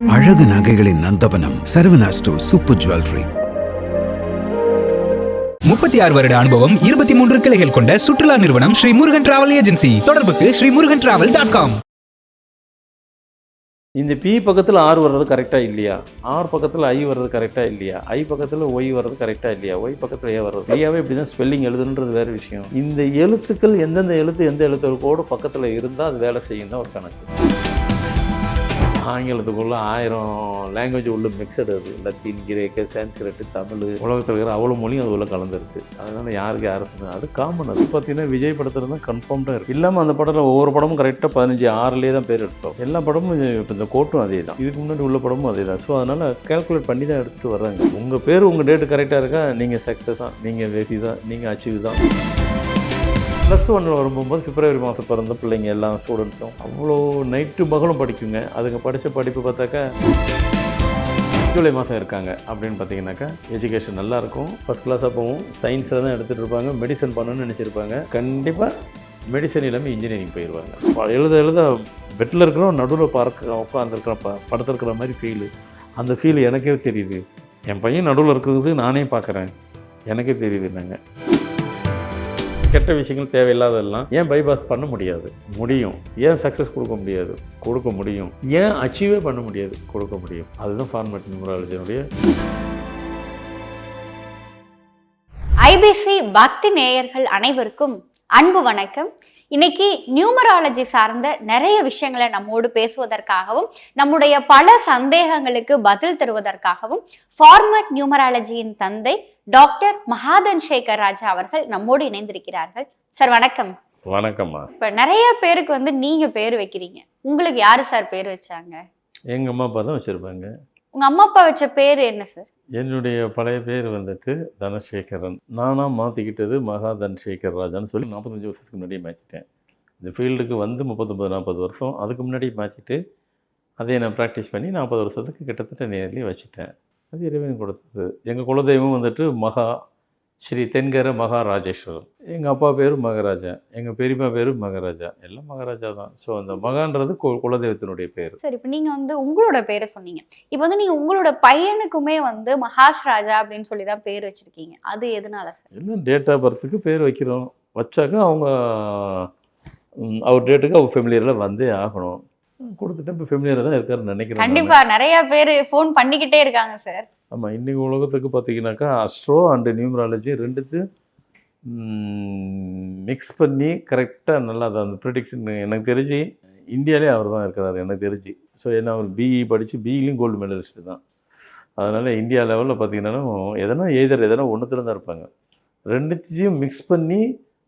அழகு நகைகளின் நந்தவனம் Saravana super jewellery. முப்பத்தி ஆறு வருட அனுபவம் இருபத்தி மூன்று கிளைகள் கொண்ட சுற்றுலா நிறுவனம் ஸ்ரீ முருகன் டிராவல் ஏஜென்சி. தொடர்புக்கு Sri Murugan travel dot com. இந்த பி பக்கத்தில் ஆறு வர்றது கரெக்டாக இல்லையா? ஆர் பக்கத்தில் ஐ வர்றது கரெக்டாக இல்லையா? ஐ பக்கத்தில் ஒய் வர்றது கரெக்டாக இல்லையா? ஒய் பக்கத்தில் ஏ வர்றது. ஐயாவே இப்படி தான் ஸ்பெல்லிங் எழுதுன்றது வேறு விஷயம். இந்த எழுத்துக்கள் எந்தெந்த எழுத்து எந்த எழுத்துக்களோடு பக்கத்தில் இருந்தால் அது வேலை செய்யும் தான் ஒரு கணக்கு. ஆங்கிலத்துக்குள்ளே ஆயிரம் லாங்குவேஜ் உள்ள மிக்சடு அது. லத்தீன் கிரேக்க சான்ஸ்கிரிட்டு தமிழ் உலகத்தில் இருக்கிற அவ்வளோ மொழியும் அது உள்ள கலந்துருக்கு. அதனால் யாருக்கு யாருக்கு அது காமன் அது. பார்த்தீங்கன்னா விஜய் படத்தில் தான் கன்ஃபார்ம்டாக இருக்குது இல்லாமல் அந்த படத்தில் ஒவ்வொரு படமும் கரெக்டாக பதினஞ்சு ஆறுலேயே தான் பேர் எடுத்தோம். எல்லா படமும் இப்போ இந்த கோட்டும் அதே தான் இதுக்கு முன்னாடி உள்ள படமும் அதே தான் ஸோ அதனால் கால்குலேட் பண்ணி தான் எடுத்துகிட்டு வர்றாங்க. உங்கள் பேர் உங்கள் டேட்டு கரெக்டாக இருக்கா? நீங்கள் சக்ஸஸ் தான் நீங்கள் வெற்றி தான் நீங்கள் அச்சீவ் தான். ப்ளஸ் ஒன்னில் வரும்போது பிப்ரவரி மாதம் பிறந்த பிள்ளைங்க எல்லா ஸ்டூடெண்ட்ஸும் அவ்வளோ நைட்டு மகளும் படிக்குங்க. அதுங்க படித்த படிப்பு பார்த்தாக்கா ஜூலை மாதம் இருக்காங்க அப்படின்னு பார்த்தீங்கன்னாக்கா எஜுகேஷன் நல்லாயிருக்கும் ஃபஸ்ட் கிளாஸாக போகும் சயின்ஸில் தான் எடுத்துகிட்டு இருப்பாங்க. மெடிசன் பண்ணணும்னு நினச்சிருப்பாங்க. கண்டிப்பாக மெடிசன் இல்லாமல் இன்ஜினியரிங் போயிடுவாங்க எழுத எழுத பெட்டில் இருக்கிறோம் நடுவில் பார்க்க உட்காந்துருக்கிற ப படத்திருக்கிற மாதிரி ஃபீலு அந்த ஃபீல் எனக்கே தெரியுது. என் பையன் நடுவில் இருக்கிறது நானே பார்க்குறேன். எனக்கே தெரியுது என்னங்க. கெட்ட விஷயங்கள் தேவையில்லாததெல்லாம் ஏன் பைபாஸ் பண்ண முடியாது? முடியும். ஏன் சக்ஸஸ் கொடுக்க முடியாது? கொடுக்க முடியும். ஏன் அச்சீவே பண்ண முடியாது? கொடுக்க முடியும். அதுதான் ஃபார்மேட் நியூமராலஜினுடைய ஐபிசி பக்தி நேயர்கள் அனைவருக்கும் அன்பு வணக்கம். இன்னைக்கு நியூமராலஜி சார்ந்த நிறைய விஷயங்களை நம்மோடு பேசுவதற்காகவும் நம்முடைய பல சந்தேகங்களுக்கு பதில் தருவதற்காகவும் ஃபார்மட் நியூமராலஜியின் தந்தை டாக்டர் மகாதன் சேகர் ராஜா அவர்கள் நம்மோடு இணைந்திருக்கிறார்கள். சார் வணக்கம். வணக்கம்மா. இப்ப நிறைய பேருக்கு வந்து நீங்க பேர் வைக்கிறீங்க. உங்களுக்கு யாரு சார் பேர் வச்சாங்க? எங்கள் அம்மா அப்பா தான் வச்சுருப்பாங்க. உங்க அம்மா அப்பா வச்ச பேர் என்ன சார்? என்னுடைய பழைய பேர் வந்துட்டு தனசேகரன். நானாக மாற்றிக்கிட்டது மகா தனசேகர் ராஜான்னு சொல்லி நாற்பத்தஞ்சு வருஷத்துக்கு முன்னாடியே மாற்றிட்டேன் இந்த ஃபீல்டுக்கு வந்து முப்பத்தொம்பது நாற்பது வருஷம். அதுக்கு முன்னாடி மாற்றிட்டு அதை நான் ப்ராக்டிஸ் பண்ணி நாற்பது வருஷத்துக்கு கிட்டத்தட்ட நேர்லி வச்சுட்டேன். அது இறைவன் கொடுத்தது. எங்கள் குலதெய்வம் வந்துட்டு மகா ஸ்ரீ தென்கர மகாராஜேஸ்வரர். எங்கள் அப்பா பேர் மகாராஜா எங்கள் பெரியப்பா பேர் மகாராஜா. எல்லாம் மகாராஜா தான். ஸோ அந்த மகான்றது குலதெய்வத்தினுடைய பேர். சரி இப்போ நீங்க வந்து உங்களோட பேரை சொன்னீங்க. இப்போ வந்து நீங்க உங்களோட பையனுக்குமே வந்து மகாஸ் ராஜா அப்படின்னு சொல்லி தான் பேர் வச்சிருக்கீங்க. அது எதனால சார்? என்ன டேட் ஆஃப் பர்த்துக்கு பேர் வைக்கிறோம். வச்சாக்கா அவங்க அவர் டேட்டுக்கு அவர் ஃபெமிலியரில் வந்தே ஆகணும். கொடுத்துட்டு இப்போ ஃபெமிலியராக தான் இருக்காருன்னு நினைக்கிறேன் நானு. கண்டிப்பா நிறைய பேர் ஃபோன் பண்ணிக்கிட்டே இருக்காங்க சார் ஆமாம் இன்றைக்கி உலகத்துக்கு பார்த்தீங்கன்னாக்கா அஸ்ட்ரோ அண்டு நியூமராலஜி ரெண்டுத்தையும் மிக்ஸ் பண்ணி கரெக்டாக நல்லா அதை அந்த ப்ரிடிக்ஷன் எனக்கு தெரிஞ்சு இந்தியாவிலே அவர் தான் இருக்கிறார் எனக்கு தெரிஞ்சு. ஸோ ஏன்னா அவர் பிஇ படித்து பிஇலையும் கோல்டு மெடலிஸ்ட் தான். அதனால் இந்தியா லெவலில் பார்த்தீங்கன்னா எதனா எய்தர் எதனா ஒன்றுத்துல தான் இருப்பாங்க. ரெண்டுத்தையும் மிக்ஸ் பண்ணி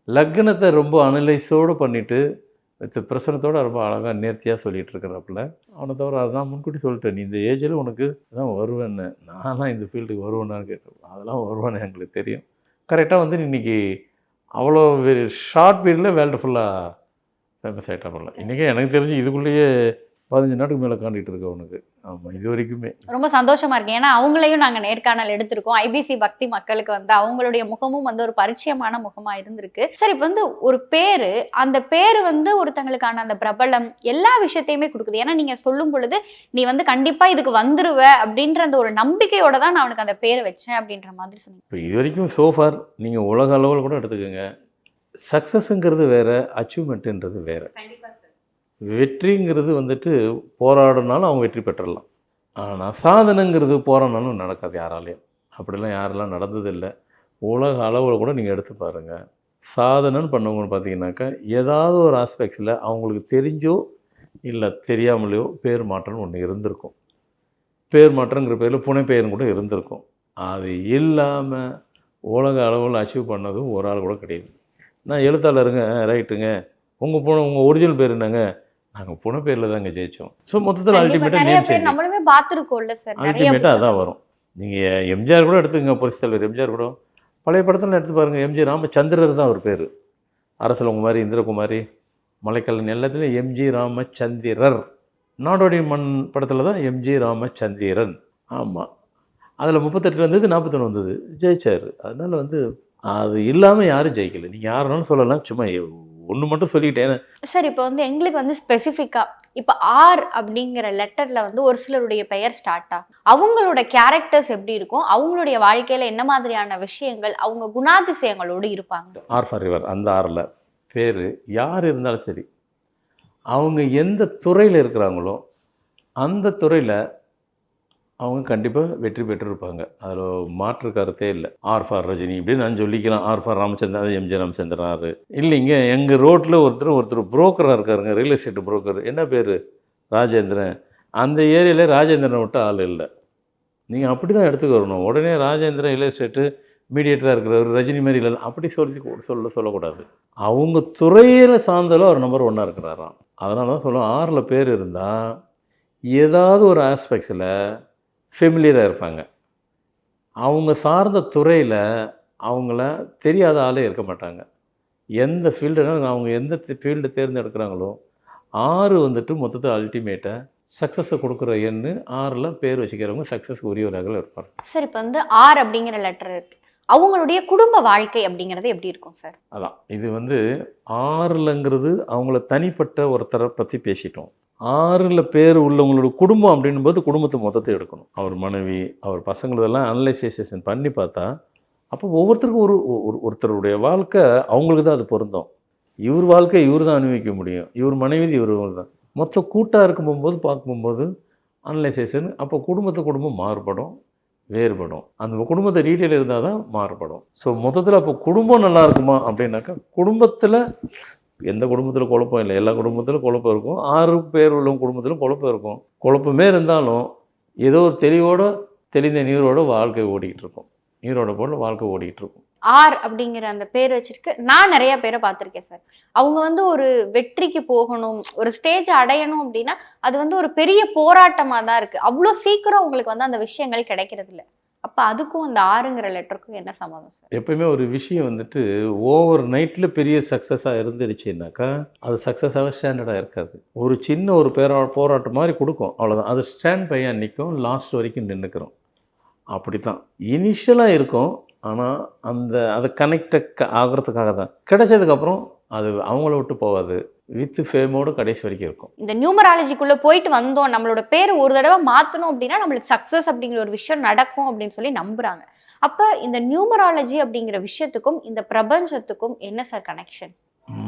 லக்னத்தை ரொம்ப அனலைஸோடு பண்ணிவிட்டு பிரசனத்தோட ரொம்ப அழகாக நேர்த்தியாக சொல்லிட்டு இருக்கிறாப்புல அவனை தவிர அதான் முன்கூட்டி சொல்லிட்டேன் நீ இந்த ஏஜில் உனக்கு தான் வருவேன்னு. நான்லாம் இந்த ஃபீல்டுக்கு வருவேனான்னு கேட்டேன். அதெல்லாம் வருவேன்னு எங்களுக்கு தெரியும். கரெக்டாக வந்து இன்னைக்கு அவ்வளோ ஷார்ட் பீரியடில் வேர்ல்டு ஃபுல்லாக ஃபேமஸ் ஆகிட்டாப்புல இன்றைக்கி எனக்கு தெரிஞ்சு இதுக்குள்ளேயே பதினஞ்சு நாட்டுக்கு மேலே காண்டிகிட்டு இருக்கு அவனுக்கு. ஆமாம் இது வரைக்குமே. ரொம்ப சந்தோஷமா இருக்கு. ஏன்னா அவங்களையும் நாங்க நேர்காணல் எடுத்திருக்கோம். ஐபிசி பக்தி மக்களுக்கு வந்து அவங்களுடைய முகமும் வந்து ஒரு பரிச்சயமான முகமா இருந்திருக்கு. சரி இப்போ வந்து ஒரு பேரு அந்த பேரு வந்து ஒருத்தங்களுக்கான அந்த பிரபலம் எல்லா விஷயத்தையுமே கொடுக்குது. ஏன்னா நீங்க சொல்லும் பொழுது நீ வந்து கண்டிப்பா இதுக்கு வந்துருவ அப்படின்ற அந்த ஒரு நம்பிக்கையோட தான் நான் அவனுக்கு அந்த பேரை வச்சேன் அப்படின்ற மாதிரி சொன்னீங்க. இப்போ இது வரைக்கும் சோஃபார் நீங்கள் உலக அளவில் கூட எடுத்துக்கோங்க. சக்ஸஸுங்கிறது வேறு அச்சீவ்மெண்ட்டுன்றது வேறு. வெற்றிங்கிறது வந்துட்டு போராடினாலும் அவங்க வெற்றி பெற்றுடலாம். ஆனால் சாதனைங்கிறது போராடினாலும் நடக்காது யாராலையும். அப்படிலாம் யாரெல்லாம் நடந்ததில்லை. உலக அளவில் கூட நீங்கள் எடுத்து பாருங்கள் சாதனைன்னு பண்ணவங்கன்னு பார்த்தீங்கன்னாக்கா ஏதாவது ஒரு ஆஸ்பெக்ட்ஸில் அவங்களுக்கு தெரிஞ்சோ இல்லை தெரியாமலையோ பேர் மாற்றம்னு ஒன்று இருந்திருக்கும். பேர் மாற்றங்கிற பேரில் புனைப்பெயர்னு கூட இருந்திருக்கும். அது இல்லாமல் உலக அளவில் அச்சீவ் பண்ணதும் ஒரு ஆள் கூட கிடையாது. நான் எழுத்தாளருங்க ரைட்டுங்க உங்கள் போன உங்கள் ஒரிஜினல் பேர் என்னங்க? நாங்கள் புனைப்பேரில் தாங்க ஜெயித்தோம் ஸோ மொத்தத்தில் அல்டிமேட்டாக நேம் நம்மளுமே பார்த்துருக்கோம்ல சார் அல்டிமேட்டாக அதான். வரும். நீங்கள் எம்ஜிஆர் கூட எடுத்துக்கங்க புரட்சி தலைவர் எம்ஜிஆர் கூட. பழைய படத்தில் எடுத்து பாருங்கள் எம்ஜி ராமச்சந்திரர் தான் அவர் பேர். அரசல் குமாரி இந்திரகுமாரி மலைக்கல்லன் எல்லாத்துலேயும் எம்ஜி ராமச்சந்திரர். நாடோடி மண் படத்தில் தான் எம்ஜி ராமச்சந்திரன். ஆமாம் அதில் முப்பத்தெட்டு வந்தது நாற்பத்தொன்று வந்தது. ஜெயிச்சார். அதனால் வந்து அது இல்லாமல் யாரும் ஜெயிக்கல. நீங்கள் யாருனாலும் சொல்லலாம் சும்மா ஒன்று மட்டும் சொல்லிட்டேன் சார் இப்போ வந்து எங்களுக்கு வந்து ஸ்பெசிஃபிக்கா இப்போ ஆர் அப்படிங்கிற லெட்டர்ல வந்து ஒரு சிலருடைய பெயர் ஸ்டார்ட் ஆகும். அவங்களோட கேரக்டர்ஸ் எப்படி இருக்கும்? அவங்களுடைய வாழ்க்கையில என்ன மாதிரியான விஷயங்கள் அவங்க குணாதிசயங்களோடு இருப்பாங்க ஆர் ஃபார் ரிவர் அந்த ஆறில் பேர் யார் இருந்தாலும் சரி அவங்க எந்த துறையில் இருக்கிறாங்களோ அந்த துறையில் அவங்க கண்டிப்பாக வெற்றி பெற்றிருப்பாங்க. அதில் மாற்று கருத்தே இல்லை. ஆர் ஃபார் ரஜினி இப்படின்னு நான் சொல்லிக்கலாம். R for Ramachandran MG Ramachandran ஆறு. இல்லைங்க எங்கள் ரோட்டில் ஒருத்தர் ஒருத்தர் புரோக்கராக இருக்காருங்க. ரியல் எஸ்டேட் புரோக்கர் என்ன பேர்? ராஜேந்திரன். அந்த ஏரியாவில் ராஜேந்திரனை விட்ட ஆள் இல்லை. நீங்கள் அப்படி தான் எடுத்துக்க வரணும் உடனே ராஜேந்திரன் ரியல் எஸ்டேட்டு மீடியேட்டராக இருக்கிறவர் ரஜினி மாதிரி இல்லை. அப்படி சொல்லி சொல்ல சொல்லக்கூடாது. அவங்க துறையில் சார்ந்தாலும் அவர் நம்பர் ஒன்னாக இருக்கிறாராம். அதனால தான் சொல்லுவோம் ஆறில் பேர் இருந்தால் ஏதாவது ஒரு ஆஸ்பெக்ட்ஸில் ஃபெமிலியராக இருப்பாங்க. அவங்க சார்ந்த துறையில் அவங்கள தெரியாத ஆளே இருக்க மாட்டாங்க. எந்த ஃபீல்டுனாலும் அவங்க எந்த ஃபீல்டு தேர்ந்தெடுக்கிறாங்களோ ஆறு வந்துட்டு மொத்தத்தில் அல்டிமேட்டாக சக்ஸஸை கொடுக்குற எண்ணு ஆறில் பேர் வச்சுக்கிறவங்க சக்ஸஸ் உரியவராக இருப்பாங்க. சார் இப்போ வந்து ஆர் அப்படிங்கிற லெட்டர் இருக்கு. அவங்களுடைய குடும்ப வாழ்க்கை அப்படிங்கிறது எப்படி இருக்கும் சார்? அதான். இது வந்து ஆறுலங்கிறது அவங்கள தனிப்பட்ட ஒருத்தரை பற்றி பேசிட்டோம். ஆறில் பேர் உள்ளவங்களோட குடும்பம் அப்படின்னும் போது குடும்பத்தை மொத்தத்தை எடுக்கணும். அவர் மனைவி அவர் பசங்களதெல்லாம் அனலைசேஷன் பண்ணி பார்த்தா அப்போ ஒவ்வொருத்தருக்கும் ஒரு ஒரு ஒருத்தருடைய வாழ்க்கை அவங்களுக்கு தான் அது பொருந்தும். இவர் வாழ்க்கை இவர் தான் அனுபவிக்க முடியும். இவர் மனைவி இவர் தான். மொத்த கூட்டாக இருக்கும் போகும்போது பார்க்கும்போது அனலைசேஷன் அப்போ குடும்பத்தை குடும்பம் மாறுபடும் வேறுபடும். அந்த குடும்பத்தை டீட்டெயில் இருந்தால் தான் மாறுபடும். ஸோ மொத்தத்தில் அப்போ குடும்பம் நல்லா இருக்குமா அப்படின்னாக்கா குடும்பத்தில் எந்த குடும்பத்தில் குழப்பம் இல்லை. எல்லா குடும்பத்திலும் குழப்பம் இருக்கும். ஆறு பேர் உள்ள குடும்பத்திலும் குழப்பம் இருக்கும். குழப்பமே இருந்தாலும் ஏதோ ஒரு தெளிவோட தெளிந்த நீரோட வாழ்க்கை ஓடிக்கிட்டு இருக்கும். நீரோட போல வாழ்க்கை ஓடிக்கிட்டு இருக்கும். ஆர் அப்படிங்கிற அந்த பேர் வச்சிருக்கு. நான் நிறைய பேரை பார்த்துருக்கேன் சார். அவங்க வந்து ஒரு வெற்றிக்கு போகணும் ஒரு ஸ்டேஜ் அடையணும் அப்படின்னா அது வந்து ஒரு பெரிய போராட்டமாக தான் இருக்கு. அவ்வளோ சீக்கிரம் உங்களுக்கு வந்து அந்த விஷயங்கள் கிடைக்கிறது இல்லை அப்போ அதுக்கும் அந்த ஆறுங்கிற லெட்டருக்கும் என்ன சம்மந்தம் சார்? எப்பயுமே ஒரு விஷயம் வந்துட்டு ஓவர் நைட்டில் பெரிய சக்ஸஸாக இருந்துருச்சுனாக்கா அது சக்ஸஸாகவே ஸ்டாண்டர்டாக இருக்காது. ஒரு சின்ன ஒரு பேரா போராட்டம் மாதிரி கொடுக்கும். அவ்வளோதான் அது ஸ்டாண்ட் பையன் நிற்கும் லாஸ்ட் வரைக்கும் நின்றுக்கிறோம் அப்படி தான் இனிஷியலாக இருக்கும். ஆனால் அந்த அதை கனெக்ட் ஆகிறதுக்காக தான் கிடைச்சதுக்கப்புறம் அது அவங்கள விட்டு போகாது. வித் ஃபேமோடு கடைசி வரைக்கும் இருக்கும். இந்த நியூமராலஜிக்குள்ள போயிட்டு வந்தோம் நம்மளோட பேர் ஒரு தடவை மாத்தணும் அப்படின்னா நம்மளுக்கு சக்சஸ் அப்படிங்கிற ஒரு விஷயம் நடக்கும் அப்படின்னு சொல்லி நம்புறாங்க. அப்ப இந்த நியூமராலஜி அப்படிங்கிற விஷயத்துக்கும் இந்த பிரபஞ்சத்துக்கும் என்ன சார் கனெக்ஷன்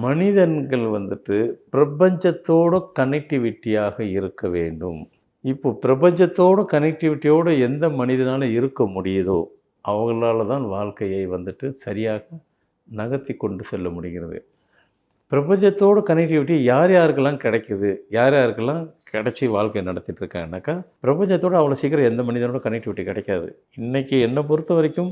மனிதன்கள் வந்துட்டு பிரபஞ்சத்தோட கனெக்டிவிட்டியாக இருக்க வேண்டும். இப்போ பிரபஞ்சத்தோட கனெக்டிவிட்டியோடு எந்த மனிதனால இருக்க முடியுதோ அவங்களால தான் வாழ்க்கையை வந்துட்டு சரியாக நகர்த்தி கொண்டு செல்ல முடிகிறது. பிரபஞ்சத்தோட கனெக்டிவிட்டி யார் யாருக்கெல்லாம் கிடைக்குது? யார் யாருக்கெல்லாம் கிடச்சி வாழ்க்கை நடத்திட்டு இருக்காங்கனாக்கா பிரபஞ்சத்தோட அவ்வளோ சீக்கிரம் எந்த மனிதனோட கனெக்டிவிட்டி கிடைக்காது. இன்றைக்கி என்னை பொறுத்த வரைக்கும்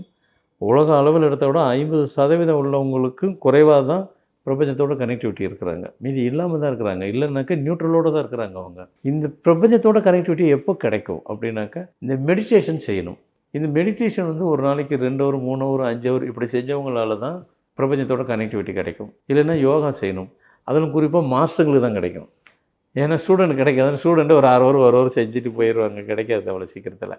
உலக அளவில் எடுத்த விட ஐம்பது சதவீதம் உள்ளவங்களுக்கும் குறைவாக தான் பிரபஞ்சத்தோட கனெக்டிவிட்டி இருக்கிறாங்க. மீதி இல்லாமல் தான் இருக்கிறாங்க. இல்லைனாக்கா நியூட்ரலோடு தான் இருக்கிறாங்க அவங்க. இந்த பிரபஞ்சத்தோட கனெக்டிவிட்டி எப்போ கிடைக்கும்? அப்படின்னாக்கா இந்த மெடிடேஷன் செய்யணும். இந்த மெடிடேஷன் வந்து ஒரு நாளைக்கு ரெண்டு ஹவர் மூணு ஹவர் அஞ்சு ஹவர் இப்படி செஞ்சவங்களால தான் பிரபஞ்சத்தோட கனெக்டிவிட்டி கிடைக்கும். இல்லைன்னா யோகா செய்யணும். அதிலும் குறிப்பாக மாஸ்டர்களுக்கு தான் கிடைக்கும். ஏன்னா ஸ்டூடெண்ட் கிடைக்காது ஸ்டூடெண்ட்டு ஒரு ஆறு ஹவர் ஒரு செஞ்சுட்டு போயிடுவாங்க. கிடைக்காது அவ்வளோ சீக்கிரத்தில்.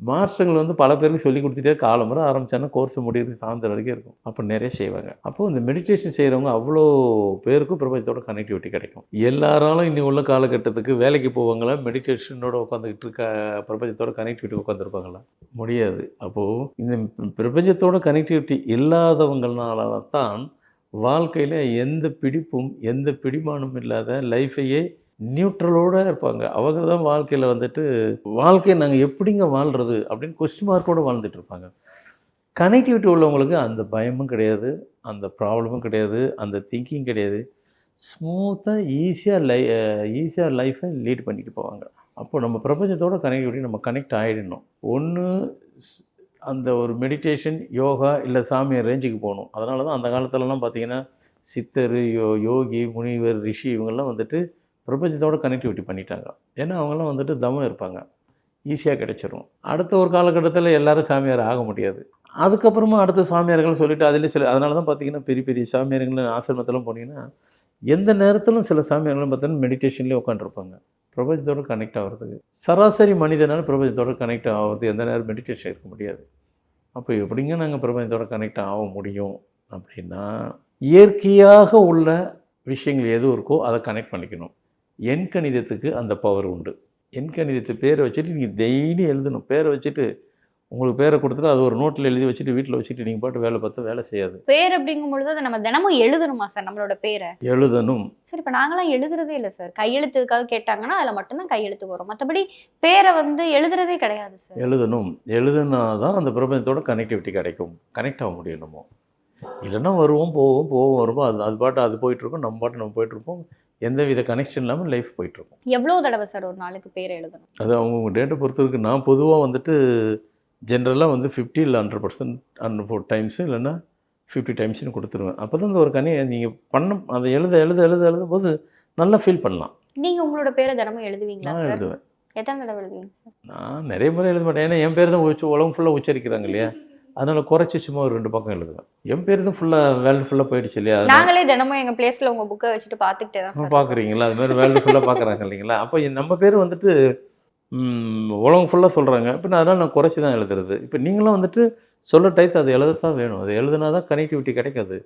மாஸ்டர்கள் வந்து பல பேருக்கு சொல்லி கொடுத்துட்டே காலம்புற ஆரம்பிச்சானா கோர்ஸ் முடியிறது சாயந்தரம் வரைக்கும் இருக்கும். அப்போ நிறைய செய்வாங்க. அப்போது இந்த மெடிடேஷன் செய்கிறவங்க அவ்வளோ பேருக்கும் பிரபஞ்சத்தோட கனெக்டிவிட்டி கிடைக்கும். எல்லாராலும் இன்னி உள்ள காலகட்டத்துக்கு வேலைக்கு போவாங்களா? மெடிடேஷனோட உட்காந்துக்கிட்டு இருக்க பிரபஞ்சத்தோட கனெக்டிவிட்டி உட்காந்துருப்பாங்களா முடியாது. அப்போது இந்த பிரபஞ்சத்தோட கனெக்டிவிட்டி இல்லாதவங்களால தான் வாழ்க்கையில் எந்த பிடிப்பும் எந்த பிடிமானமும் இல்லாத லைஃபையே நியூட்ரலோடு இருப்பாங்க. அவங்க தான் வாழ்க்கையில் வந்துட்டு வாழ்க்கையை நாங்கள் எப்படிங்க வாழ்கிறது அப்படின்னு கொஸ்டின் மார்க்கோடு வாழ்ந்துட்டு இருப்பாங்க. கனெக்டிவிட்டி உள்ளவங்களுக்கு அந்த பயமும் கிடையாது அந்த ப்ராப்ளமும் கிடையாது அந்த திங்கிங் கிடையாது. ஸ்மூத்தாக ஈஸியாக லை ஈஸியாக லைஃப்பை லீட் பண்ணிட்டு போவாங்க. அப்போ நம்ம பிரபஞ்சத்தோட கனெக்டிவிட்டி நம்ம கனெக்ட் ஆகிடணும் ஒன்று அந்த ஒரு மெடிடேஷன் யோகா இல்லை சாமியார் ரேஞ்சுக்கு போகணும். அதனால தான் அந்த காலத்துலலாம் பார்த்திங்கன்னா சித்தர் யோ யோகி முனிவர் ரிஷி இவங்கெல்லாம் வந்துட்டு பிரபஞ்சத்தோட கனெக்டிவிட்டி பண்ணிட்டாங்க. ஏன்னா அவங்களாம் வந்துட்டு தமம் இருப்பாங்க. ஈஸியாக கிடைச்சிரும். அடுத்த ஒரு காலகட்டத்தில் எல்லாரும் சாமியார் ஆக முடியாது. அதுக்கப்புறமா அடுத்த சாமியார்கள் சொல்லிட்டு அதில் சில அதனால தான் பார்த்தீங்கன்னா பெரிய பெரிய சாமியார்கள் ஆசிரமத்தெல்லாம் போனீங்கன்னா எந்த நேரத்திலும் சில சாமியார்களும் பார்த்தீங்கன்னா மெடிடேஷன்லேயே உட்காந்துருப்பாங்க பிரபஞ்சத்தோடு கனெக்ட் ஆகிறதுக்கு. சராசரி மனிதனால் பிரபஞ்சத்தோடு கனெக்ட் ஆகிறது எந்த நேரம் மெடிடேஷன் இருக்க முடியாது. அப்போ எப்படிங்க நாங்கள் பிரபஞ்சத்தோட கனெக்ட் ஆக முடியும்? அப்படின்னா இயற்கையாக உள்ள விஷயங்கள் எது இருக்கோ அதை கனெக்ட் பண்ணிக்கணும். எண் கணிதத்துக்கு அந்த பவர் உண்டு. எண் கணிதத்து பேரை வச்சுட்டு நீங்கள் டெய்லி எழுதணும். பேரை வச்சுட்டு உங்களுக்கு பேரை கொடுத்துட்டு அது ஒரு நோட்டில் எழுதி வச்சுட்டு வீட்டில் வச்சுட்டு நீங்கள் பாட்டு வேலை பார்த்தா வேலை செய்யாது. பேர் அப்படிங்கும் பொழுது அதை நம்ம தினமும் எழுதணுமா சார் நம்மளோட பேரை? எழுதணும். சரி இப்போ நாங்களாம் எழுதுறதே இல்லை சார். கையெழுத்துக்காக கேட்டாங்கன்னா அதில் மட்டும்தான் கையெழுத்து வரும். மற்றபடி பேரை வந்து எழுதுறதே கிடையாது சார். எழுதணும். எழுதுனா தான் அந்த பிரபஞ்சத்தோட கனெக்டிவிட்டி கிடைக்கும். கனெக்ட் ஆக முடியும் நம்ம. இல்லைன்னா வருவோம் போவோம் போவோம் வருவோம். அது அது பாட்டு அது போயிட்டுருக்கோம் நம்ம பாட்டு நம்ம போயிட்டுருப்போம். எந்த வித கனெக்ஷன் இல்லாமல் லைஃப் போயிட்டுருக்கும். எவ்வளோ தடவை சார் ஒரு நாளுக்கு பேர் எழுதணும்? அது அவங்கவுங்க டேட்டை பொறுத்து இருக்கு நான் பொதுவாக வந்துட்டு ஜென்ரலாக வந்து ஃபிஃப்டி இல்லை hundred percent hundred four times இல்லைன்னா ஃபிஃப்டி டைம்ஸ்னு கொடுத்துருவேன். அப்போ தான் இந்த ஒரு கனியை நீங்கள் பண்ண அதை எழுத எழுத எழுத எழுதும் போது நல்லா ஃபீல் பண்ணலாம். நீங்க உங்களோட பேரை தினமும் எழுதுவீங்களா நான் எழுதுவேன். எத்தனை தடவை எழுதுவீங்க சார்? நான் நிறைய முறை எழுத மாட்டேன். ஏன்னா என் பேர் தான் உச்ச உலகம் ஃபுல்லாக உச்சரிக்கிறாங்க இல்லையா? அதனால் குறைச்சி சும்மா ஒரு ரெண்டு பக்கம் எழுதுவேன் என் பேர் தான் ஃபுல்லாக வேர்ல்டு ஃபுல்லாக போயிடுச்சு இல்லையா? நாங்களே தினமும் எங்க பிளேஸ்ல உங்க புக்கை வச்சுட்டு பார்த்துக்கிட்டே தான் பார்க்குறீங்களா? அது மாதிரி வேர்ல்டு ஃபுல்லாக பார்க்குறாங்க இல்லைங்களா? அப்போ நம்ம பேர் வந்துட்டு உலகம் ஃபுல்லாக சொல்கிறாங்க இப்போ நான் அதனால் நான் குறைச்சி தான் எழுதுறது. இப்போ நீங்களும் வந்துட்டு சொல்ல டைத்து அது எழுதத்தான் வேணும். அது எழுதுனா தான் கனெக்டிவிட்டி கிடைக்காது.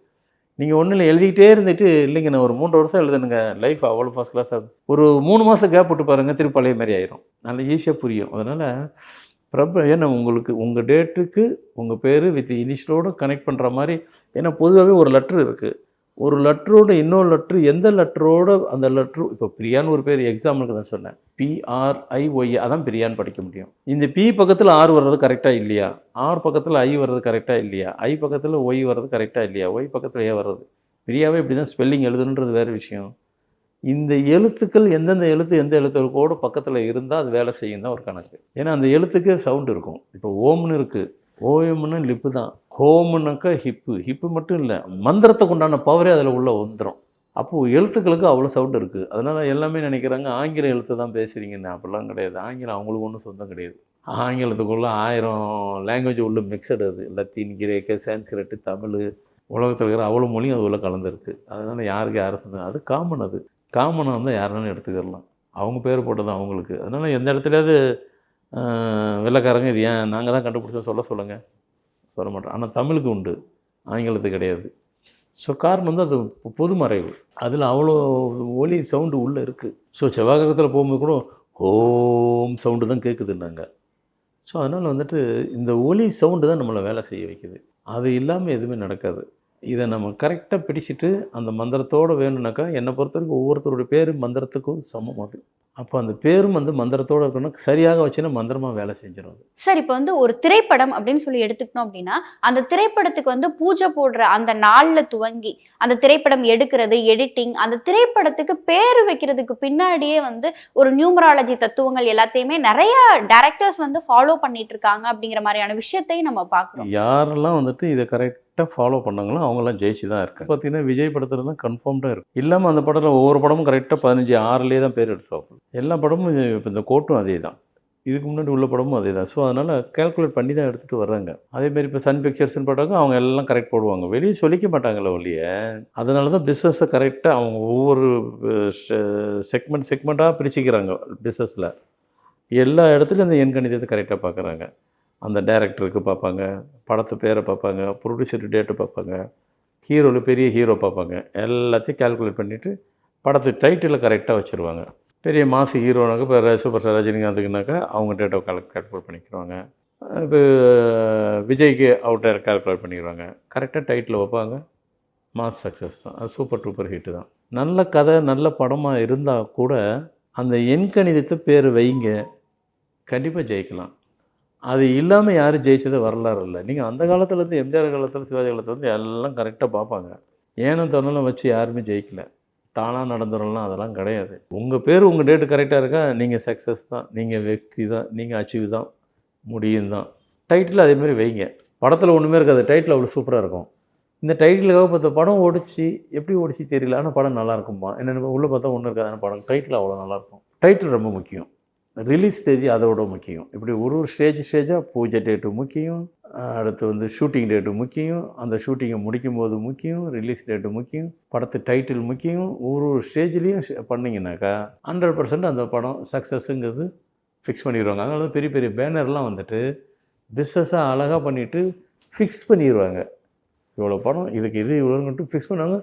நீங்கள் ஒன்றும் இல்லை எழுதிக்கிட்டே இருந்துட்டு இல்லைங்க நான் ஒரு மூன்று வருஷம் எழுதணுங்க லைஃப் அவ்வளோ ஃபஸ்ட் கிளாஸ் ஆகுது ஒரு மூணு மாதம் கேப் விட்டு பாருங்கள் திருப்பி பழைய மாதிரி ஆயிரும். நல்லா ஈஸியாக புரியும். அதனால் பிரபல ஏன்னா உங்களுக்கு உங்கள் டேட்டுக்கு உங்கள் பேர் வித் இனிஷியலோடு கனெக்ட் பண்ணுற மாதிரி ஏன்னா பொதுவாகவே ஒரு லெட்ரு இருக்குது ஒரு லெட்டரோட இன்னொரு லெட்ரு எந்த லெட்டரோட அந்த லெட்ரு இப்போ பிரியான்னு ஒரு பேர் எக்ஸாம்பிளுக்கு தான் சொன்னேன். பிஆர்ஐஒய் அதான் பிரியான்னு படிக்க முடியும். இந்த பி பக்கத்தில் ஆர் வர்றது கரெக்டாக இல்லையா? ஆர் பக்கத்தில் ஐ வர்றது கரெக்டாக இல்லையா? ஐ பக்கத்தில் ஒய் வர்றது கரெக்டாக இல்லையா? ஒய் பக்கத்தில் ஏ வர்றது. பிரியாவே இப்படி தான் ஸ்பெல்லிங் எழுதுன்றது வேறு விஷயம். இந்த எழுத்துக்கள் எந்தெந்த எழுத்து எந்த எழுத்துக்கோடு பக்கத்தில் இருந்தால் அது வேலை செய்யும் தான் ஒரு கணக்கு. ஏன்னா அந்த எழுத்துக்கே சவுண்ட் இருக்கும். இப்போ ஓம்னு இருக்குது ஓயம்னு லிப்பு தான். ஹோம்னாக்கா ஹிப்பு ஹிப்பு மட்டும் இல்லை. மந்திரத்துக்கு உண்டான பவரே அதில் உள்ள வந்துடும் அப்போது எழுத்துக்களுக்கு அவ்வளோ சவுண்ட் இருக்குது அதனால் எல்லாமே நினைக்கிறாங்க ஆங்கில எழுத்து தான் பேசுகிறீங்கன்னு அப்படிலாம் கிடையாது. ஆங்கிலம் அவங்களுக்கு ஒன்றும் சொந்தம் கிடையாது. ஆங்கிலத்துக்குள்ளே ஆயிரம் லாங்குவேஜ் உள்ள மிக்சடு அது. லத்தீன் கிரேக்க சான்ஸ்கிரிட்டு தமிழ் உலகத்தில் இருக்கிற அவ்வளோ மொழியும் அது உள்ள கலந்துருக்கு. அதனால் யாருக்கு யாரும் சொந்தம்? அது காமன் அது. காமனாக இருந்தால் யாருனாலும் எடுத்துக்கிடலாம் அவங்க பேர் போட்டது அவங்களுக்கு. அதனால் எந்த இடத்துலையாவது வெள்ளக்காரங்க இது ஏன் நாங்கள் தான் கண்டுபிடிச்சோம் சொல்ல சொல்லுங்கள் சொல்ல மாட்டோம். ஆனால் தமிழுக்கு உண்டு. ஆங்கிலத்துக்கு கிடையாது. ஸோ காரணம் வந்து அது பொது மறைவு. அதில் அவ்வளோ ஒலி சவுண்டு உள்ளே இருக்குது ஸோ செவ்வாய்க்கிரகத்தில் போகும்போது கூட ஓம் சவுண்டு தான் கேட்குதுன்னாங்க. ஸோ அதனால் வந்துட்டு இந்த ஒலி சவுண்டு தான் நம்மளை வேலை செய்ய வைக்குது. அது இல்லாமல் எதுவுமே நடக்காது. இதை நம்ம கரெக்டாக பிடிச்சிட்டு அந்த மந்திரத்தோடு வேணும்னாக்கா என்னை பொறுத்த வரைக்கும் ஒவ்வொருத்தருடைய பேர் மந்திரத்துக்கும் சமம் அது. அப்போ அந்த பேரும் வந்து மந்திரத்தோடு இருக்கணும் சரியாக வச்சுன்னா மந்திரமாக வேலை செஞ்சிடும் சார் இப்போ வந்து ஒரு திரைப்படம் அப்படின்னு சொல்லி எடுத்துக்கிட்டோம் அப்படின்னா அந்த திரைப்படத்துக்கு வந்து பூஜை போடுற அந்த நாள்ல துவங்கி அந்த திரைப்படம் எடுக்கிறது எடிட்டிங் அந்த திரைப்படத்துக்கு பேர் வைக்கிறதுக்கு பின்னாடியே வந்து ஒரு நியூமராலஜி தத்துவங்கள் எல்லாத்தையுமே நிறைய டைரக்டர்ஸ் வந்து ஃபாலோ பண்ணிட்டு இருக்காங்க அப்படிங்கிற மாதிரியான விஷயத்தையும் நம்ம பார்க்குறோம். யாரெல்லாம் வந்துட்டு இதை கரெக்டாக ஃபாலோ பண்ணாங்களோ அவங்களாம் ஜெயிச்சு தான் இருக்காங்க. பார்த்தீங்கன்னா விஜய் படத்தில் தான் கன்ஃபார்ம்டாக இருக்கும் இல்லாமல் அந்த படத்தில் ஒவ்வொரு படமும் கரெக்டாக பதினஞ்சு ஆறுலேயே தான் பேர் எடுத்துருவாங்க. எல்லா படமும் இப்போ இந்த கோட்டும் அதே தான் இதுக்கு முன்னாடி உள்ள படமும் அதே தான் ஸோ அதனால் கேல்குலேட் பண்ணி தான் எடுத்துகிட்டு வர்றாங்க. அதேமாரி இப்போ சன் பிக்சர்ஸ்னு போட்டாங்க அவங்க எல்லாம் கரெக்ட் போடுவாங்க. வெளியே சொல்லிக்க மாட்டாங்களே ஒழிய அதனால தான் பிஸ்னஸை கரெக்டாக அவங்க ஒவ்வொரு செக்மெண்ட் செக்மெண்ட்டாக பிரிச்சுக்கிறாங்க பிஸ்னஸில் எல்லா இடத்துலையும் இந்த எண் கணிதத்தை கரெக்டாக பார்க்குறாங்க அந்த டைரக்டருக்கு பார்ப்பாங்க படத்து பேரை பார்ப்பாங்க ப்ரொடியூசர் டேட்டு பார்ப்பாங்க ஹீரோவில் பெரிய ஹீரோ பார்ப்பாங்க. எல்லாத்தையும் கால்குலேட் பண்ணிவிட்டு படத்து டைட்டில் கரெக்டாக வச்சுருவாங்க. பெரிய மாசு ஹீரோனாக்கா இப்போ சூப்பர் ஸ்டார் ரஜினிகாந்துக்குனாக்கா அவங்க டேட்டை கால் கால்குலேட் பண்ணிக்கிறாங்க இப்போ விஜய்க்கு அவுட்டர் கால்குலேட் பண்ணிக்கிறாங்க கரெக்டாக டைட்டில் வைப்பாங்க. மாஸ் சக்ஸஸ் தான். அது சூப்பர் டூப்பர் ஹிட்டு தான். நல்ல கதை நல்ல படமாக இருந்தால் கூட அந்த எண்கணிதத்தை பேர் வைங்க. கண்டிப்பாக ஜெயிக்கலாம். அது இல்லாமல் யாரும் ஜெயிச்சது வரலாறு இல்லை. நீங்கள் அந்த காலத்துலேருந்து எம்ஜிஆர் காலத்தில் சிவாஜி காலத்துலேருந்து எல்லாம் கரெக்டாக பார்ப்பாங்க. ஏனும் தன்னலும் வச்சு யாருமே ஜெயிக்கல. தானாக நடந்துடலாம் அதெல்லாம் கிடையாது. உங்கள் பேர் உங்கள் டேட்டு கரெக்டாக இருக்கா? நீங்கள் சக்ஸஸ் தான். நீங்கள் வெற்றி தான். நீங்கள் அச்சீவ் தான். முடியும் தான். டைட்டில் அதேமாரி வைங்க. படத்தில் ஒன்றுமே இருக்காது. டைட்டில் அவ்வளோ சூப்பராக இருக்கும். இந்த டைட்டிலுக்காக பார்த்த படம் ஓடிச்சு. எப்படி ஓடிச்சு தெரியல. ஆனால் படம் நல்லா இருக்கும்பா என்னென்ன உள்ளே பார்த்தா ஒன்றும் இருக்காது. ஆனால் படம் டைட்டில் அவ்வளோ நல்லாயிருக்கும் டைட்டில் ரொம்ப முக்கியம். ரிலீஸ் தேதி அதோட முக்கியம். இப்படி ஒரு ஒரு ஸ்டேஜ் ஸ்டேஜாக பூஜை டேட்டு முக்கியம். அடுத்து வந்து ஷூட்டிங் டேட்டு முக்கியம். அந்த ஷூட்டிங்கை முடிக்கும் போது முக்கியம். ரிலீஸ் டேட்டு முக்கியம். படத்து டைட்டில் முக்கியம். ஒரு ஒரு ஸ்டேஜ்லேயும் பண்ணிங்கனாக்கா ஹண்ட்ரட் பர்சன்ட் அந்த படம் சக்ஸஸ்ங்கிறது ஃபிக்ஸ் பண்ணிடுவாங்க அதனால பெரிய பெரிய பேனர்லாம் வந்துட்டு பிஸ்னஸாக அழகாக பண்ணிவிட்டு ஃபிக்ஸ் பண்ணிடுவாங்க இவ்வளோ படம் இதுக்கு இது இவ்வளோன்ட்டு ஃபிக்ஸ் பண்ணுவாங்க.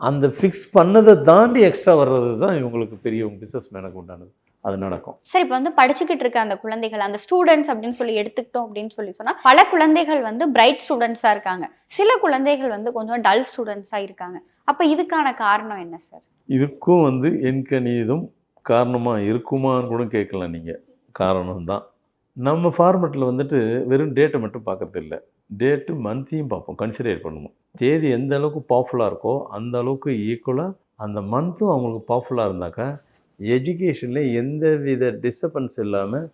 அந்த ஃபிக்ஸ் பண்ணதை தாண்டி எக்ஸ்ட்ரா வர்றது தான் இவங்களுக்கு பெரிய பிஸ்னஸ் மேனுக்கு உண்டானது. அது நடக்கும். சரி இப்போ வந்து படிச்சுக்கிட்டு இருக்க அந்த குழந்தைகள் அந்த ஸ்டூடெண்ட்ஸ் அப்படின்னு சொல்லி எடுத்துக்கிட்டோம் அப்படின்னு சொல்லி சொன்னா பல குழந்தைகள் வந்து பிரைட் ஸ்டூடெண்ட்ஸா இருக்காங்க. சில குழந்தைகள் வந்து கொஞ்சம் டல் ஸ்டூடெண்ட்ஸா இருக்காங்க. அப்ப இதுக்கான காரணம் என்ன சார்? இதுக்கும் வந்து எண்கணிதம் காரணமாக இருக்குமான்னு கூட கேட்கலாம் நீங்கள் காரணம் தான். நம்ம ஃபார்மெட்டில் வந்துட்டு வெறும் டேட்டை மட்டும் பார்க்கறது இல்லை. டேட்டு மந்த்தையும் பார்ப்போம் கன்சிடர் பண்ணுவோம். தேதி எந்த அளவுக்கு பவர்ஃபுல்லாக இருக்கோ அந்த அளவுக்கு ஈக்குவலாக அந்த மந்த்தும் அவங்களுக்கு பவர்ஃபுல்லாக இருந்தாக்கா எஜுகேஷனில் எந்த வித டிஸ்டர்பன்ஸ் இல்லாமல்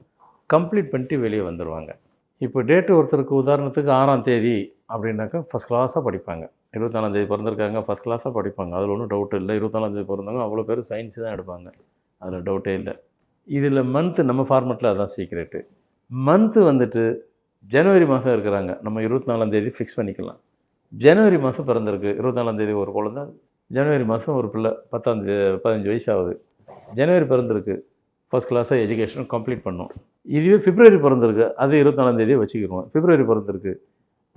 கம்ப்ளீட் பண்ணிட்டு வெளியே வந்துடுவாங்க இப்போ டேட்டு ஒருத்தருக்கு உதாரணத்துக்கு ஆறாம் தேதி அப்படின்னாக்கா ஃபஸ்ட் கிளாஸாக படிப்பாங்க. இருபத்தாலாம் தேதி பிறந்திருக்காங்க ஃபஸ்ட் கிளாஸாக படிப்பாங்க. அதில் ஒன்றும் டவுட் இல்லை. இருபத்தாலாம் தேதி அவ்வளோ பேர் சயின்ஸ் தான் எடுப்பாங்க. அதில் டவுட்டே இல்லை. இதில் மந்த்து நம்ம ஃபார்மெட்டில் அதுதான் சீக்ரெட்டு மந்த்து வந்துட்டு ஜனவரி மாதம் இருக்கிறாங்க. நம்ம இருபத்தி நாலாந்தேதி ஃபிக்ஸ் பண்ணிக்கலாம். ஜனவரி மாதம் பிறந்திருக்கு. இருபத்தாலாம் தேதி ஒரு குழந்தை. ஜனவரி மாதம் ஒரு பிள்ளை. பத்தாம் தேதி பதினஞ்சு வயசு ஆகுது. ஜனவரி பிறந்திருக்கு. ஃபஸ்ட் கிளாஸாக எஜுகேஷன் கம்ப்ளீட் பண்ணோம். இதுவே பிப்ரவரி பிறந்திருக்கு. அது இருபத்தாலாம் தேதியை வச்சுக்கிடுவோம் பிப்ரவரி பிறந்திருக்கு.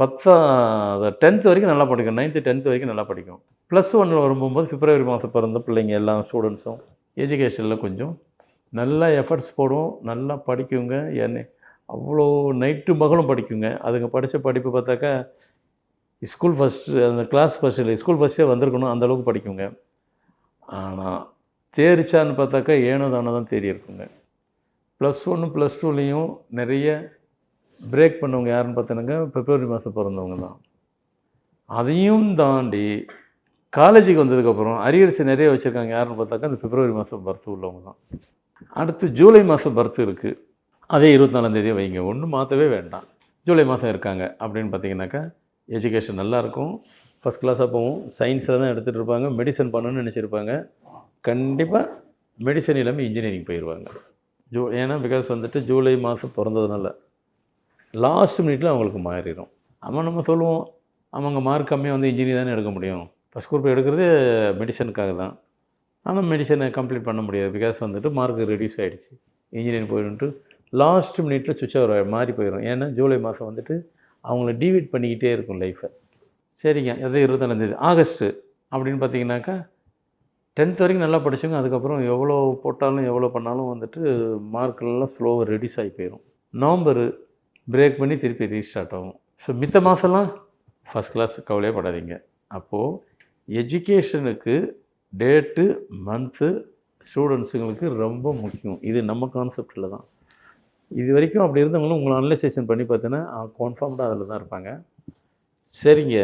பத்தாம் டென்த் வரைக்கும் நல்லா படிக்கும். நைன்த்து டென்த்து வரைக்கும் நல்லா படிக்கும். ப்ளஸ் ஒன்னில் வரும்போது பிப்ரவரி மாதம் பிறந்த பிள்ளைங்க எல்லா ஸ்டூடெண்ட்ஸும் எஜுகேஷனில் கொஞ்சம் நல்லா எஃபர்ட்ஸ் போடும் நல்லா படிக்குங்க. என்ன அவ்வளோ நைட்டு மகளும் படிக்குங்க. அதுங்க படித்த படிப்பு பார்த்தாக்கா ஸ்கூல் ஃபஸ்ட்டு அந்த கிளாஸ் ஃபஸ்ட்டு இல்லை ஸ்கூல் ஃபஸ்ட்டே வந்திருக்கணும். அந்தளவுக்கு படிக்குங்க. ஆனால் தேரிச்சான்னு பார்த்தாக்கா ஏனோ தானோ தான் தேறி இருக்குங்க. ப்ளஸ் ஒன்று ப்ளஸ் டூலேயும் நிறைய பிரேக் பண்ணவங்க யாருன்னு பார்த்தோன்னாங்க பிப்ரவரி மாதம் பிறந்தவங்க தான். அதையும் தாண்டி காலேஜுக்கு வந்ததுக்கப்புறம் அரியர்ஸ் நிறைய வச்சுருக்காங்க யாருன்னு பார்த்தாக்கா அந்த பிப்ரவரி மாதம் பர்த் உள்ளவங்க தான். அடுத்து ஜூலை மாதம் பர்த் இருக்குது அதே இருபத்தி வைங்க. ஒன்றும் மாற்றவே வேண்டாம். ஜூலை மாதம் இருக்காங்க அப்படின்னு பார்த்தீங்கன்னாக்கா எஜுகேஷன் நல்லாயிருக்கும் ஃபஸ்ட் கிளாஸாக போவோம். சயின்ஸில் தான் எடுத்துகிட்டு இருப்பாங்க. மெடிசன் பண்ணணும்னு நினச்சிருப்பாங்க. கண்டிப்பாக மெடிசன் இல்லாமல் இன்ஜினியரிங் போயிடுவாங்க ஜூ ஏன்னா பிகாஸ் வந்துட்டு ஜூலை மாதம் பிறந்ததுனால லாஸ்ட் மினிட்ல அவங்களுக்கு மாறிடும் அவன் நம்ம சொல்லுவோம் அவங்க மார்க் கம்மியாக வந்து இன்ஜினியர் தானே எடுக்க முடியும். ஃபஸ்ட் குரூப் எடுக்கிறது மெடிசனுக்காக தான். ஆனால் மெடிசனை கம்ப்ளீட் பண்ண முடியாது. பிகாஸ் வந்துட்டு மார்க் ரெடியூஸ் ஆகிடுச்சு இன்ஜினியரிங் போயிடும்ட்டு லாஸ்ட் மினிட்ல சுவிட்ச் ஓவர் மாறி போயிடும் ஏன்னா ஜூலை மாதம் வந்துட்டு அவங்கள டிவைட் பண்ணிக்கிட்டே இருக்கும் லைஃப்பை சரிங்க அது இருபத்தாந்தேதி ஆகஸ்ட்டு அப்படின்னு பார்த்தீங்கன்னாக்கா டென்த் வரைக்கும் நல்லா படிச்சவங்க அதுக்கப்புறம் எவ்வளோ போட்டாலும் எவ்வளோ பண்ணாலும் வந்துட்டு மார்க்கெல்லாம் ஸ்லோவாக ரெடியூஸ் ஆகி போயிடும் நவம்பரு பிரேக் பண்ணி திருப்பி ரீஸ்டார்ட் ஆகும். ஸோ மித்த மாதம்லாம் ஃபஸ்ட் கிளாஸ் கவலையே படாதீங்க. அப்போது எஜுகேஷனுக்கு டேட்டு மந்த்து ஸ்டூடெண்ட்ஸுங்களுக்கு ரொம்ப முக்கியம். இது நம்ம கான்செப்டில் தான். இது வரைக்கும் அப்படி இருந்தவங்களும் உங்களை அனலைசேஷன் பண்ணி பார்த்தீங்கன்னா கன்ஃபார்ம்டாக அதில் தான் இருப்பாங்க. சரிங்க.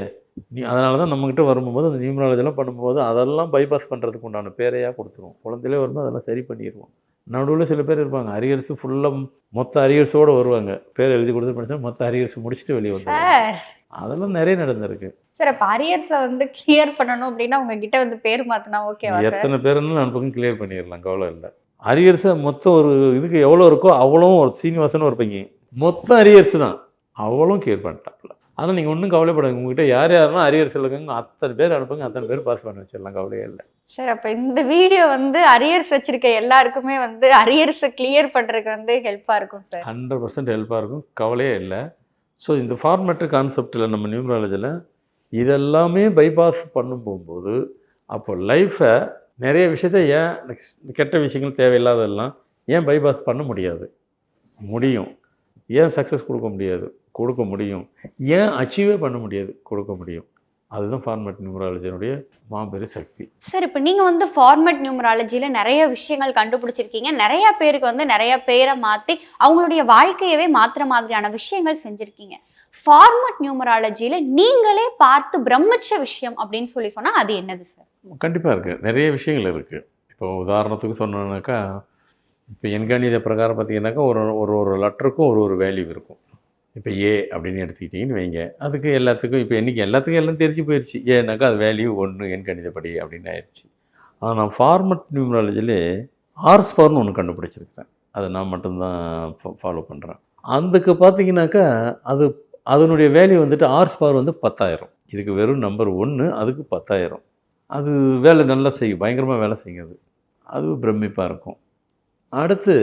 நீ அதனால தான் நம்மக்கிட்ட வரும்போது அந்த நியூமராலஜிலாம் பண்ணும்போது அதெல்லாம் பைபாஸ் பண்ணுறதுக்கு உண்டான பேரையாக கொடுத்துருவோம். குழந்தையிலே வரும்போது அதெல்லாம் சரி பண்ணிடுவோம் நடுவில் சில பேர் இருப்பாங்க அரியர்ஸ் ஃபுல்லாக மொத்த அரியர்ஸோடு வருவாங்க. பேர் எழுதி கொடுத்து படிச்சா மொத்த அரியர்ஸ் முடிச்சுட்டு வெளியே வந்துடுவாங்க சார். அதெல்லாம் நிறைய நடந்திருக்கு. சார் அப்ப அரியர்ஸை வந்து கிளியர் பண்ணணும் அப்படின்னா உங்ககிட்ட வந்து பேர் மாத்தினா ஓகேவா சார்? எத்தனை பேருன்னு நான் பக்கம் கிளியர் பண்ணிடலாம் கவலை இல்லை. அரியர்ஸை மொத்தம் ஒரு இதுக்கு எவ்வளோ இருக்கோ அவ்வளோ ஒரு சீனிவாசன் ஒரு பையன் மொத்தம் அரியர்ஸ் தான். அவ்வளோ கிளியர் பண்ணிட்டாப்ல. அதனால் நீங்கள் ஒன்றும் கவலைப்படாங்க உங்ககிட்ட யார் யாரெல்லாம் அரியர்ஸ் இருக்காங்க அத்தனை பேர் அனுப்புங்க. அத்தனை பேர் பாஸ் பண்ண வச்சிடலாம். கவலையே இல்லை. சார் அப்ப இந்த வீடியோ வந்து அரியர்ஸ் வச்சிருக்க எல்லாருக்குமே வந்து அரியர்ஸை கிளியர் பண்றதுக்கு வந்து ஹெல்ப்பா இருக்கும் சார் ஹண்ட்ரட் பர்சன்ட் ஹெல்ப்பாக இருக்கும். கவலையே இல்லை. ஸோ இந்த ஃபார்மேட்டு கான்செப்டில் நம்ம நியூமராலஜியில் இதெல்லாமே பைபாஸ் பண்ணும் போகும்போது அப்போ லைஃப்பை நிறைய விஷயத்த ஏன் கெட்ட விஷயங்கள் தேவையில்லாததெல்லாம் ஏன் பைபாஸ் பண்ண முடியாது? முடியும். ஏன் சக்ஸஸ் கொடுக்க முடியாது? கொடுக்க முடியும். ஏன் அச்சீவே பண்ண முடியாது? கொடுக்க முடியும். அதுதான் ஃபார்மேட் நியூமராலஜினுடைய மாபெரும் சக்தி. சார் இப்போ நீங்க வந்து ஃபார்மட் நியூமராலஜில நிறைய விஷயங்கள் கண்டுபிடிச்சிருக்கீங்க. நிறைய பேருக்கு வந்து நிறைய பேரை மாத்தி அவங்களுடைய வாழ்க்கையவே மாத்துற மாதிரியான விஷயங்கள் செஞ்சிருக்கீங்க. ஃபார்மட் நியூமராலஜில நீங்களே பார்த்து பிரமிச்ச விஷயம் அப்படின்னு சொல்லி சொன்னா அது என்னது சார்? கண்டிப்பாக இருக்குது நிறைய விஷயங்கள் இருக்குது இப்போ உதாரணத்துக்கு சொன்னோன்னாக்கா இப்போ எண்கணித பிரகாரம் பார்த்தீங்கன்னாக்கா ஒரு ஒரு ஒரு லெட்டருக்கும் ஒரு ஒரு வேல்யூ இருக்கும். இப்போ ஏ அப்படின்னு எடுத்துக்கிட்டிங்கன்னு வைங்க. அதுக்கு எல்லாத்துக்கும் இப்போ இன்றைக்கி எல்லாத்துக்கும் எல்லாம் தெரிஞ்சு போயிடுச்சு ஏன்னாக்கா அது வேல்யூ ஒன்று எண்கணிதப்படி அப்படின்னு ஆயிடுச்சு ஆனால் நான் ஃபார்மட் நியூமராலஜியில் ஆர்ஸ் பவர்னு ஒன்று கண்டுபிடிச்சிருக்கிறேன். அதை நான் மட்டும்தான் ஃபாலோ பண்ணுறேன் அதுக்கு பார்த்தீங்கன்னாக்கா அது அதனுடைய வேல்யூ வந்துட்டு ஆர்ஸ் பவர் வந்து பத்தாயிரம். இதுக்கு வெறும் நம்பர் ஒன்று அதுக்கு பத்தாயிரம். அது வேலை நல்லா செய்யும். பயங்கரமாக வேலை செய்யும் அது. அது பிரமிப்பாக இருக்கும். அடுத்து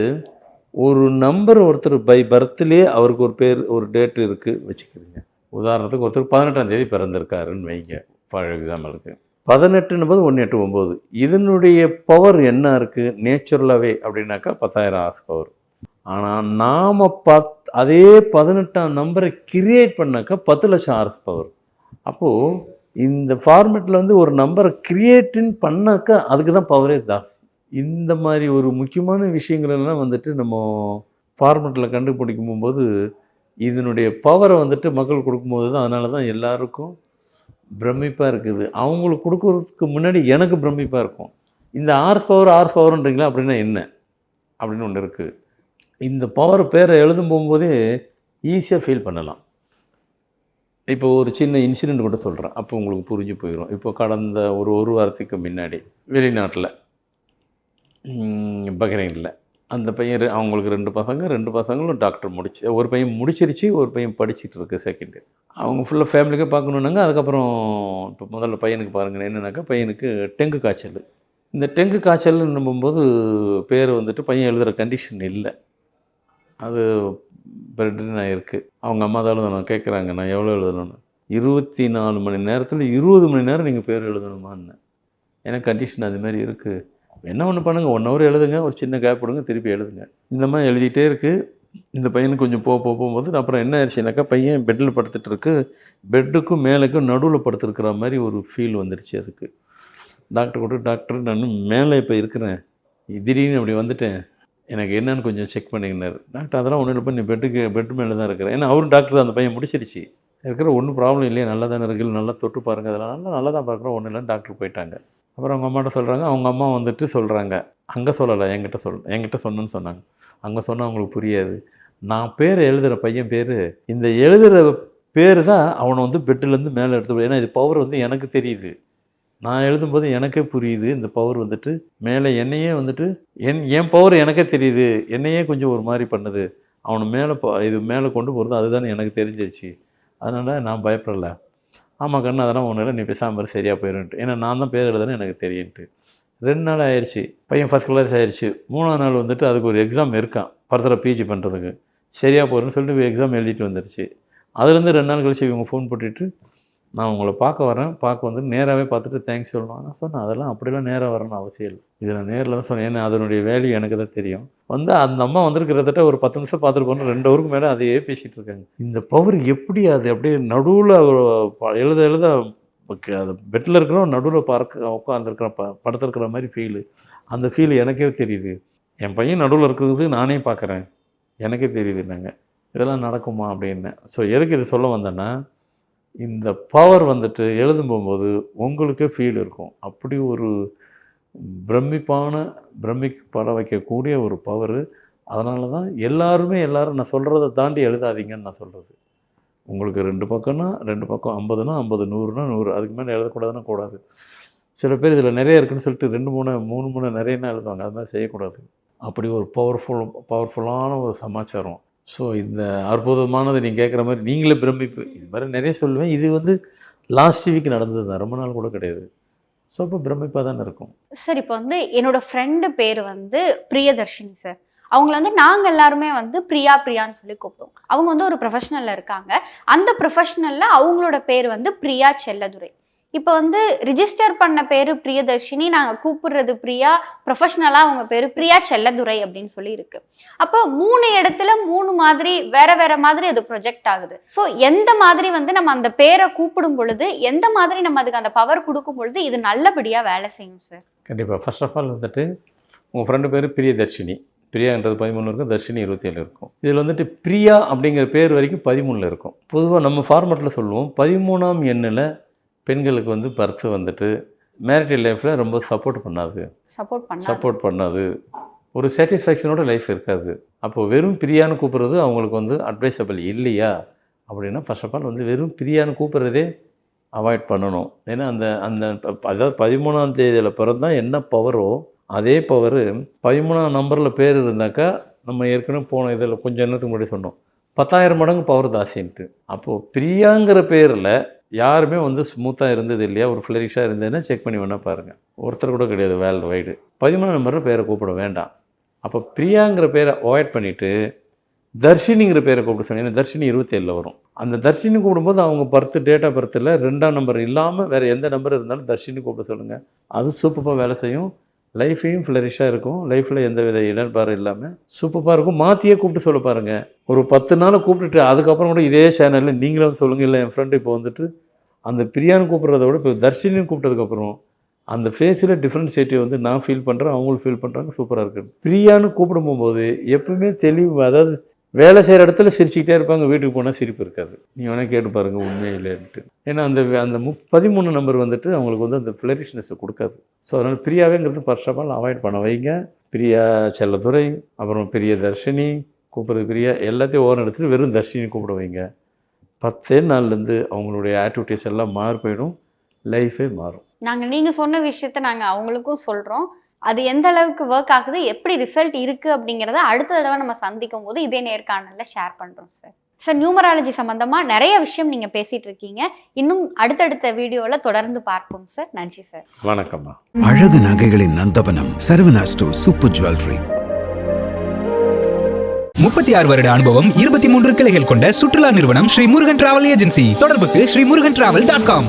ஒரு நம்பர் ஒருத்தர் பை பர்த்லேயே அவருக்கு ஒரு பேர் ஒரு டேட் இருக்குது வச்சுக்கிறீங்க. உதாரணத்துக்கு ஒருத்தர் பதினெட்டாம் தேதி பிறந்திருக்காருன்னு வைங்க ஃபார் எக்ஸாம்பிளுக்கு பதினெட்டுன்னு போது ஒன்று எட்டு ஒம்பது இதனுடைய பவர் என்ன இருக்குது நேச்சுரலாகவே அப்படின்னாக்கா பத்தாயிரம் ஹார்ஸ் பவர் ஆனால் நாம் பத் அதே பதினெட்டாம் நம்பரை கிரியேட் பண்ணாக்கா பத்து லட்சம் ஹார்ஸ் பவர் அப்போது இந்த ஃபார்மேட்டில் வந்து ஒரு நம்பரை கிரியேட்டின் பண்ணாக்கா அதுக்கு தான் பவரே ஜாஸ்தி. இந்த மாதிரி ஒரு முக்கியமான விஷயங்களெல்லாம் வந்துட்டு நம்ம ஃபார்மெட்டில் கண்டுபிடிக்கும் போது இதனுடைய பவரை வந்துட்டு மக்கள் கொடுக்கும்போது தான் அதனால தான் எல்லாருக்கும் பிரமிப்பாக இருக்குது. அவங்களுக்கு கொடுக்குறதுக்கு முன்னாடி எனக்கு பிரமிப்பாக இருக்கும். இந்த ஆர்ஸ் பவர் ஆர்ஸ் பவர்ன்றீங்களா அப்படின்னா என்ன? அப்படின்னு ஒன்று இருக்குது இந்த பவர் பேரை எழுதும் போகும்போதே ஈஸியாக ஃபீல் பண்ணலாம். இப்போ ஒரு சின்ன இன்சிடெண்ட் கூட சொல்கிறேன் அப்போ உங்களுக்கு புரிஞ்சு போயிடும் இப்போ கடந்த ஒரு ஒரு வாரத்துக்கு முன்னாடி வெளிநாட்டில் பஹ்ரைனில் அந்த பையன் ரெ- அவங்களுக்கு ரெண்டு பசங்க ரெண்டு பசங்களும் டாக்டர் முடிச்சு ஒரு பையன் முடிச்சிருச்சு ஒரு பையன் படிச்சுட்டு இருக்கு செகண்ட் அவங்க ஃபுல்லாக ஃபேமிலிக்கே பார்க்கணுன்னாங்க அதுக்கப்புறம் இப்போ முதல்ல பையனுக்கு பாருங்கள் என்னென்னாக்கா பையனுக்கு டெங்கு காய்ச்சல். இந்த டெங்கு காய்ச்சல் நம்பும்போது பேர் வந்துட்டு பையன் எழுதுகிற கண்டிஷன் இல்லை. அது பெட்ரின் இருக்குது அவங்க அம்மா தான் எழுதணும் கேட்குறாங்க நான் எவ்வளோ எழுதணும்னு? இருபத்தி நாலு மணி நேரத்தில் இருபது மணி நேரம் நீங்கள் பேர் எழுதணுமான்னு. ஏன்னா கண்டிஷன் அது மாதிரி இருக்குது என்ன ஒன்று பண்ணுங்கள் ஒன் ஹவர் எழுதுங்க. ஒரு சின்ன கேப் விடுங்க. திருப்பி எழுதுங்க. இந்த மாதிரி எழுதிட்டே இருக்குது இந்த பையனுக்கு கொஞ்சம் போக போக போகும்போது அப்புறம் என்ன ஆயிடுச்சுனாக்கா பையன் பெட்டில் படுத்துட்டு இருக்கு. பெட்டுக்கும் மேலேக்கும் நடுவில் படுத்துருக்கிற மாதிரி ஒரு ஃபீல் வந்துடுச்சு அதுக்கு. டாக்டர் கூட டாக்டர் நான் மேலே இப்போ இருக்கிறேன். திடீர்னு அப்படி வந்துட்டேன். எனக்கு என்னென்னு கொஞ்சம் செக் பண்ணிக்கினார் டாக்டர் அதெல்லாம் ஒன்றும் இல்லை நீ பெட்டுக்கு பெட்டு மேலே தான் இருக்கிறேன் ஏன்னா அவரும் டாக்டர் அந்த பையன் முடிச்சிருச்சு. இருக்கிற ஒன்றும் ப்ராப்ளம் இல்லையே நல்லா தானே இருக்குது நல்லா தொட்டு பாருங்கள் அதெல்லாம் நல்லா நல்லா தான் பார்க்குறோம் ஒன்றும் இல்லைன்னு டாக்டர் போயிட்டாங்க. அப்புறம் அவங்க அம்மாட்ட சொல்கிறாங்க அவங்க அம்மா வந்துட்டு சொல்கிறாங்க அங்கே சொல்லலை என்கிட்ட சொல் என்கிட்ட சொன்னேன்னு சொன்னாங்க. அங்கே சொன்னால் அவங்களுக்கு புரியாது. நான் பேர் எழுதுகிற பையன் பேர் இந்த எழுதுகிற பேர் தான் அவனை வந்து பெட்டிலேருந்து மேலே எடுத்து ஏன்னா இது பவர் வந்து எனக்கு தெரியுது. நான் எழுதும்போது எனக்கே புரியுது இந்த பவர் வந்துட்டு மேலே என்னையே வந்துட்டு என் என் பவர் எனக்கே தெரியுது என்னையே கொஞ்சம் ஒரு மாதிரி பண்ணுது. அவனை மேலே ப- இது மேலே கொண்டு போகிறது அதுதானே எனக்கு தெரிஞ்சிருச்சு. அதனால் நான் பயப்படலை. ஆமாம் கண்ணு அதெல்லாம் ஒன்றும் இல்லை. நீ பேசாமல் சரியாக போயிருன்ட்டு. ஏன்னா நான் தான் பேர் எழுதுனேன் எனக்கு தெரியுன்ட்டு. ரெண்டு நாள் ஆயிடுச்சு பையன் ஃபஸ்ட் கிளாஸ் ஆயிடுச்சு மூணாவது நாள் வந்துட்டு அதுக்கு ஒரு எக்ஸாம் இருக்கான். ஃபர்தராக பிஜி பண்ணுறதுக்கு சரியாக போகிறேன்னு சொல்லிட்டு எக்ஸாம் எழுதிட்டு வந்துடுச்சு அதுலேருந்து ரெண்டு நாள் கழிச்சு இவங்க ஃபோன் போட்டுட்டு நான் உங்களை பார்க்க வரேன் பார்க்க வந்து நேராகவே பார்த்துட்டு தேங்க்ஸ் சொல்லணும் நான் சொன்னேன் அதெல்லாம் அப்படிலாம் நேராக வரணும்னு அவசியம் இல்லை. இதை நான் நேரில் தான் சொன்னேன். ஏன்னா அதனுடைய வேல்யூ எனக்கு தான் தெரியும். வந்து அந்த அம்மா வந்து கிட்டத்தட்ட ஒரு பத்து நிமிஷம் பார்த்துட்டு போகணும் ரெண்டு ஊருக்கு மேலே அதையே பேசிகிட்டு இருக்காங்க. இந்த பவர் எப்படி அது அப்படியே நடுவில் எழுத எழுத ஓகே அது பெட்டில் இருக்கிறோம் நடுவில் பார்க்க உட்காந்துருக்கிற ப படுத்திருக்கிற மாதிரி ஃபீலு அந்த ஃபீல் எனக்கே தெரியுது. என் பையன் நடுவில் இருக்கிறது நானே பார்க்குறேன். எனக்கே தெரியுது நாங்கள் இதெல்லாம் நடக்குமா அப்படின்னு. ஸோ எதுக்கு இது சொல்ல வந்தேன்னா இந்த பவர் வந்துட்டு எழுதும் போகும்போது உங்களுக்கே ஃபீல் இருக்கும். அப்படி ஒரு பிரமிப்பான பிரமிப்பட வைக்கக்கூடிய ஒரு பவர் அதனால தான் எல்லாருமே எல்லோரும் நான் சொல்கிறத தாண்டி எழுதாதீங்கன்னு நான் சொல்கிறது உங்களுக்கு ரெண்டு பக்கம்னா ரெண்டு பக்கம் ஐம்பதுனா ஐம்பது நூறுனா நூறு. அதுக்கு மேலே எழுதக்கூடாதுன்னா கூடாது. சில பேர் இதில் நிறைய இருக்குன்னு சொல்லிட்டு ரெண்டு மூணு மூணு மூணு நிறையனா எழுதுவாங்க. அது மாதிரி செய்யக்கூடாது. அப்படி ஒரு பவர்ஃபுல் பவர்ஃபுல்லான ஒரு சமாச்சாரம். ஸோ இந்த அற்புதமானது நீங்கள் கேட்குற மாதிரி நீங்களே பிரமிப்பு. இது மாதிரி நிறைய சொல்லுவேன். இது வந்து லாஸ்ட் வீக் நடந்தது தான் ரொம்ப நாள் கூட கிடையாது. ஸோ அப்போ பிரமிப்பாக தானே இருக்கும். சார் இப்போ வந்து என்னோட ஃப்ரெண்டு பேர் வந்து பிரியதர்ஷினி சார் அவங்கள வந்து நாங்கள் எல்லாருமே வந்து பிரியா பிரியான்னு சொல்லி கூப்பிடுவோம். அவங்க வந்து ஒரு ப்ரொஃபஷனலில் இருக்காங்க. அந்த ப்ரொஃபஷனலில் அவங்களோட பேர் வந்து பிரியா செல்லதுரை. இப்போ வந்து ரிஜிஸ்டர் பண்ண பேரு பிரியதர்ஷினி நாங்க கூப்பிடுறது பிரியா ப்ரொஃபஷனலா அவங்க பேரு பிரியா செல்லதுரை அப்படின்னு சொல்லி இருக்கு. அப்போ மூணு இடத்துல மூணு மாதிரி வேற வேற மாதிரி அது ப்ரொஜெக்ட் ஆகுது. ஸோ எந்த மாதிரி வந்து நம்ம அந்த பேரை கூப்பிடும் பொழுது எந்த மாதிரி நம்ம அதுக்கு அந்த பவர் கொடுக்கும் பொழுது இது நல்லபடியா வேலை செய்யும் சார் கண்டிப்பாக ஃபர்ஸ்ட் ஆஃப் ஆல் வந்துட்டு உங்கள் ஃப்ரெண்டு பேர் பிரியதர்ஷினி. பிரியான்றது பதிமூணு இருக்கும் தர்ஷினி இருபத்தி ஏழு இருக்கும். இதில் வந்துட்டு பிரியா அப்படிங்கிற பேர் வரைக்கும் பதிமூணில் இருக்கும். பொதுவாக நம்ம ஃபார்மெட்டில் சொல்லுவோம் பதிமூணாம் எண்ணில் பெண்களுக்கு வந்து பர்த் வந்துட்டு மேரிட்டல் லைஃப்பில் ரொம்ப சப்போர்ட் பண்ணாது. சப்போர்ட் பண்ண சப்போர்ட் பண்ணாது. ஒரு சாட்டிஸ்ஃபேக்ஷனோட லைஃப் இருக்காது. அப்போ வெறும் பிரியான்னு கூப்பிட்றது அவங்களுக்கு வந்து அட்வைசபிள் இல்லையா? அப்படின்னா ஃபர்ஸ்ட் ஆஃப் ஆல் வந்து வெறும் பிரியான்னு கூப்பிட்றதே அவாய்ட் பண்ணணும். ஏன்னா அந்த அந்த அதாவது பதிமூணாம் தேதியில் பிறந்தா என்ன பவரோ அதே பவர் பதிமூணாம் நம்பரில் பேர் இருந்தாக்கா நம்ம ஏற்கனவே போன இதில் கொஞ்சம் நேரத்துக்கு முன்னாடி சொன்னோம். பத்தாயிரம் மடங்கு பவர் தாசின்ட்டு. அப்போது பிரியாங்கிற பேரில் யாருமே வந்து ஸ்மூத்தாக இருந்தது இல்லையா? ஒரு ஃப்ளரிஷாக இருந்ததுன்னா செக் பண்ணி வேணால் பாருங்கள் ஒருத்தர் கூட கிடையாது வேர்ல்டு வைடு பதிமூணு நம்பரில் பேரை கூப்பிட வேண்டாம். அப்போ பிரியாங்கிற பேரை அவாய்ட் பண்ணிவிட்டு தர்ஷினிங்கிற பேரை கூப்பிட சொன்னீங்க. தர்ஷினி இருபத்தேழில் வரும். அந்த தர்ஷினி கூப்பிடும்போது அவங்க பர்த் டேட் ஆஃப் பர்த்தில் ரெண்டாம் நம்பர் இல்லாமல் வேறு எந்த நம்பர் இருந்தாலும் தர்ஷினி கூப்பிட சொல்லுங்கள் அது சூப்பராக வேலை செய்யும். லைஃபையும் ஃப்ளரிஷாக இருக்கும். லைஃப்பில் எந்த வித இடர்பாடு இல்லாமல் சூப்பராக இருக்கும். மாற்றியே கூப்பிட்டு சொல்ல பாருங்கள் ஒரு பத்து நாள் கூப்பிட்டுட்டு அதுக்கப்புறம் கூட இதே சேனலில் நீங்களும் வந்து சொல்லுங்கள் இல்லை என் ஃப்ரெண்டு இப்போ வந்துட்டு அந்த பிரியான்னு கூப்பிட்றத விட இப்போ தர்ஷினின்னு கூப்பிட்டதுக்கப்புறம் அந்த ஃபேஸில் டிஃப்ரென்ஷியேட்டிவ் வந்து நான் ஃபீல் பண்ணுறேன் அவங்களும் ஃபீல் பண்ணுறாங்க சூப்பராக இருக்குது பிரியான்னு கூப்பிடும் போகும்போது எப்பவுமே தெளிவு அதாவது வேலை செய்கிற இடத்துல சிரிச்சுக்கிட்டே இருப்பாங்க வீட்டுக்கு போனால் சிரிப்பு இருக்காது. நீ வேணால் கேட்டு பாருங்கள் உண்மையிலேன்ட்டு ஏன்னா அந்த அந்த மு பதிமூணு நம்பர் வந்துட்டு அவங்களுக்கு வந்து அந்த ஃப்ளரிஷ்னஸை கொடுக்காது. ஸோ அதனால் பிரியாவேங்கிறது ஃபர்ஸ்ட் ஆஃப் ஆல் அவாய்ட் பண்ண வைங்க. பிரியா செல்லதுரை அப்புறம் பெரிய தர்ஷினி கூப்பிட்றது பிரியா எல்லாத்தையும் ஓரம் எடுத்துட்டு வெறும் தர்ஷினி கூப்பிட வைங்க. பத்தே நாள்லேருந்து அவங்களுடைய ஆக்டிவிட்டீஸ் எல்லாம் மாறி போயிடும். லைஃபே மாறும். நாங்கள் நீங்கள் சொன்ன விஷயத்த நாங்கள் அவங்களுக்கும் சொல்கிறோம் அது எந்த அளவுக்கு ஒர்க் ஆகுது எப்படி ரிசல்ட் இருக்கு அப்படிங்கறத அடுத்த தடவை நம்ம சந்திக்கும் போது இதே நேர்காணல்ல ஷேர் பண்றோம் சார் சார் நியூமராலஜி சம்பந்தமா நிறைய விஷயம் நீங்க பேசிட்டு இருக்கீங்க. இன்னும் அடுத்தடுத்த வீடியோல தொடர்ந்து பார்ப்போம் சார் நன்றி சார் வணக்கம்மா. அழகு நகைகளின் நந்தவனம் சரவணா ஸ்டோர் சூப்பர் ஜுவல்லரி. முப்பத்தி ஆறு வருட அனுபவம் இருபத்தி மூன்று கிளைகள் கொண்ட சுற்றுலா நிறுவனம் ஸ்ரீ முருகன் டிராவல் ஏஜென்சி. தொடர்புக்கு Sri Murugan travel dot com.